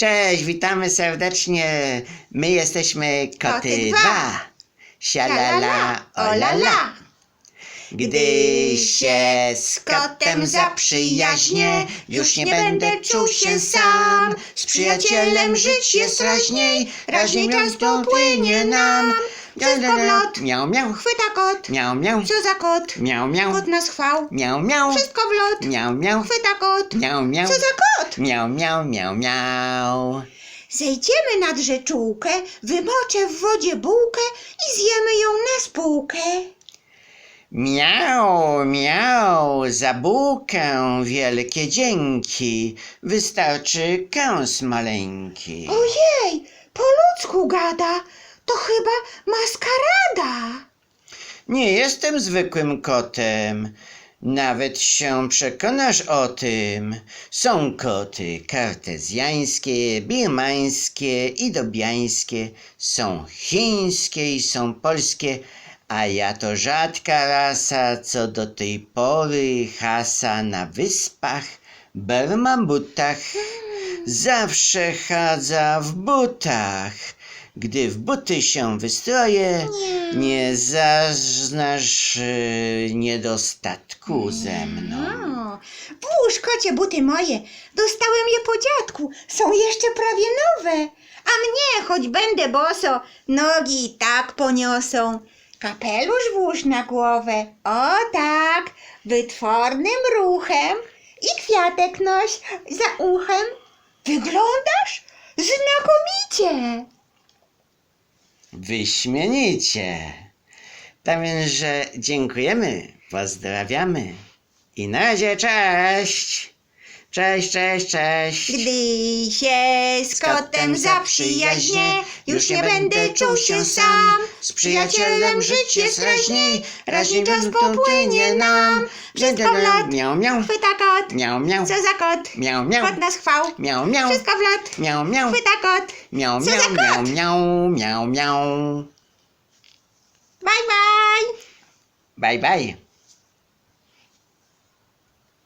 Cześć, witamy serdecznie. My jesteśmy Koty Koty 2. dwa. Sialala, olala. Gdy się z kotem zaprzyjaźnię, już nie będę czuł się sam. Z przyjacielem żyć jest raźniej, raźniej czas popłynie nam. Wszystko w lot. Miał, miał, Chwyta kot. miał, miał, Co za kot? miał, miał, Kot nas chwał. miał, miał, Wszystko w lot. miał, miał, Chwyta kot. miał, miał, Co za kot? miał, miał, miał, miał. Zejdziemy nad rzeczółkę, wymoczę w wodzie bułkę i zjemy ją na spółkę. Miał, miał, za bułkę wielkie dzięki. Wystarczy kęs maleńki. Ojej, po ludzku gada. To chyba maskarada. Nie jestem zwykłym kotem. Nawet się przekonasz o tym. Są koty kartezjańskie, birmańskie i dobiańskie. Są chińskie i są polskie. A ja to rzadka rasa, co do tej pory hasa na wyspach, bermambutach. Zawsze chadza w butach. Gdy w buty się wystroję, Nie. zaznasz y, niedostatku ze mną. O, włóż kocie buty moje. Dostałem je po dziadku. Są jeszcze prawie nowe. A mnie, choć będę boso, nogi i tak poniosą. Kapelusz włóż na głowę. O tak, wytwornym ruchem. I kwiatek noś za uchem. Wyglądasz znakomicie. Wyśmienicie. Tak więc, że dziękujemy, pozdrawiamy i na razie cześć. Cześć, cześć, cześć. Gdy się z kotem zaprzyjaźnię, już nie będę czuł się sam. Z przyjacielem żyć jest raźniej, raźniej czas popłynie nam. Wszystko w lot, Miał, miał, chwyta kot. miał, miał, Co za kot? miał, miał, Kot nas chwał. miał, miał, Wszystko w lot, miał, miał, chwyta kot. miał, Co za miał, kot? miał, miał, miał, miał. Bye bye. Bye, bye.